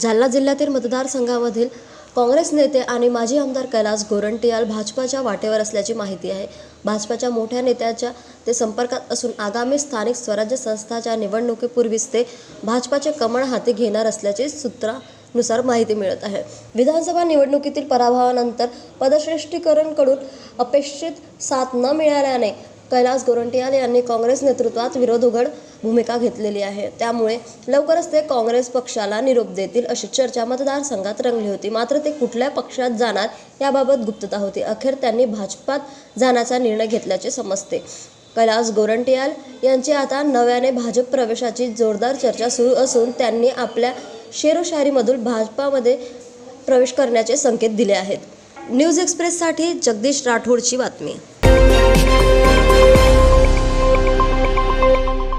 जालना जिल्ह्यातील मतदारसंघामधील काँग्रेस नेते आणि माजी आमदार कैलास गोरंटियाल भाजपाच्या वाटेवर असल्याची माहिती आहे. भाजपाच्या मोठ्या नेत्याच्या ते संपर्कात असून आगामी स्थानिक स्वराज्य संस्थाच्या निवडणुकीपूर्वीच ते भाजपाचे कमळ हाती घेणार असल्याचे सूत्रानुसार माहिती मिळत आहे. विधानसभा निवडणुकीतील पराभवानंतर पदश्रेष्ठीकरणकडून अपेक्षित साथ न मिळाल्याने कैलास गोरंटियाल यांनी काँग्रेस नेतृत्वात विरोधोघड भूमिका घेतलेली आहे. त्यामुळे लवकरच ते काँग्रेस पक्षाला निरोप देतील अशी चर्चा मतदारसंघात रंगली होती. मात्र ते कुठल्या पक्षात जाणार याबाबत गुप्तता होती. अखेर त्यांनी भाजपात जाण्याचा निर्णय घेतल्याचे समजते. कैलास गोरंटियाल यांची आता नव्याने भाजप प्रवेशाची जोरदार चर्चा सुरू असून त्यांनी आपल्या शेरोशारीमधून भाजपामध्ये प्रवेश करण्याचे संकेत दिले आहेत. न्यूज एक्सप्रेससाठी जगदीश राठोडची बातमी.